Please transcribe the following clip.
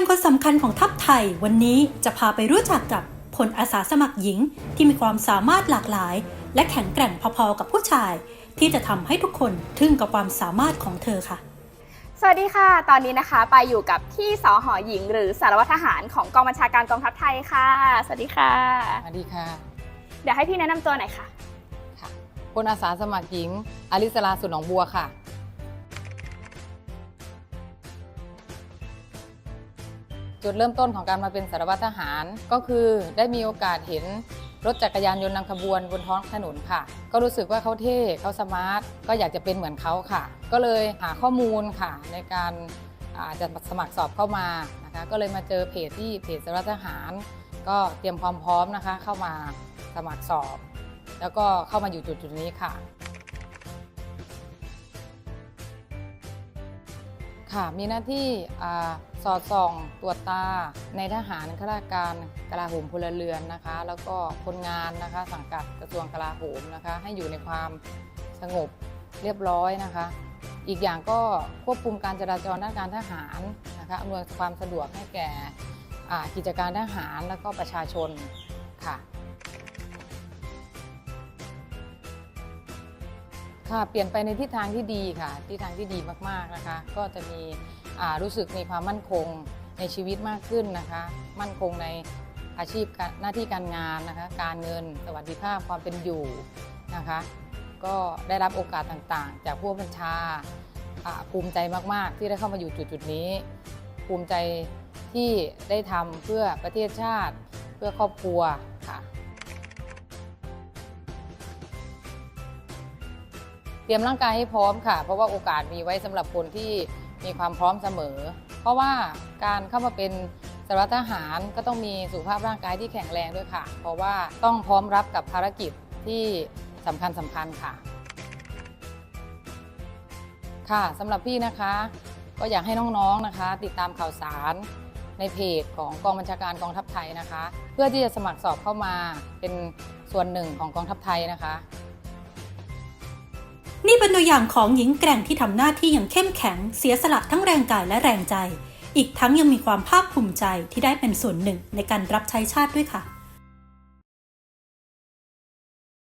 การคนสำคัญของทัพไทยวันนี้จะพาไปรู้จักกับพลอาสาสมัครหญิงที่มีความสามารถหลากหลาย และแข็งแกร่งพอๆกับผู้ชาย ที่จะทำให้ทุกคนทึ่งกับความสามารถของเธอค่ะ สวัสดีค่ะ ตอนนี้นะคะไปอยู่กับพี่สอหอหญิง หรือสารวัตรทหารของกองบัญชาการกองทัพไทยค่ะ สวัสดีค่ะ สวัสดีค่ะ เดี๋ยวให้พี่แนะนำตัวหน่อยค่ะค่ะพลอาสาสมัครหญิงอลิสลาสุนหนองบัวค่ะ จุดเริ่มต้นของการมาเป็นสารวัตรทหาร ก็คือได้มีโอกาสเห็นรถจักรยานยนต์นำขบวนบนท้องถนนค่ะ ก็รู้สึกว่าเขาเท่เขาสมาร์ทก็อยากจะเป็นเหมือนเขาค่ะ ก็เลยหาข้อมูลค่ะในการอาจจะสมัครสอบเข้ามานะคะก็เลยมาเจอเพจที่เพจสารวัตรทหาร ก็เตรียมความพร้อมนะคะเข้ามาสมัครสอบ แล้วก็เข้ามาอยู่จุดจุดๆนี้ค่ะ ค่ะ มีหน้าที่สอดส่องตรวจตาในทหารข้าราชการกลาโหมพลเรือนนะคะ แล้วก็คนงานนะคะสังกัดกระทรวงกลาโหมนะคะ ให้อยู่ในความสงบเรียบร้อยนะคะ อีกอย่างก็ควบคุมการจราจรด้านการทหารนะคะอำนวยความสะดวกให้แก่กิจการทหารแล้วก็ประชาชนค่ะ ค่ะเปลี่ยนไปในทิศทางที่ดีค่ะทิศทางที่ดีมากๆนะคะ ก็จะมีรู้สึกมีความมั่นคงในชีวิตมากขึ้นนะคะ มั่นคงในอาชีพการหน้าที่การงานนะคะ การเงินสวัสดิภาพความเป็นอยู่นะคะ ก็ได้รับโอกาสต่างๆ จากผู้บัญชาอ่าภูมิใจมากๆ ที่ได้เข้ามาอยู่จุดๆนี้ ภูมิใจที่ได้ทำเพื่อประเทศชาติ เพื่อครอบครัว รียมร่างกายให้พร้อมค่ะ เพราะว่าโอกาสมีไว้สำหรับคนที่มีความพร้อมเสมอ เพราะว่าการเข้ามาเป็นสารวัตรทหารก็ต้องมีสุขภาพร่างกายที่แข็งแรงด้วยค่ะ เพราะว่าต้องพร้อมรับกับภารกิจที่สำคัญสำคัญค่ะ ค่ะสำหรับพี่นะคะ ก็อยากให้น้องๆนะคะ ติดตามข่าวสารในเพจของกองบัญชาการกองทัพไทยนะคะ เพื่อที่จะสมัครสอบเข้ามาเป็นส่วนหนึ่งของกองทัพไทยนะคะ นี่เป็นตัวอย่างของหญิงแกร่งที่ทำหน้าที่อย่างเข้มแข็ง เสียสละทั้งแรงกายและแรงใจ อีกทั้งยังมีความภาคภูมิใจที่ได้เป็นส่วนหนึ่งในการรับใช้ชาติด้วยค่ะ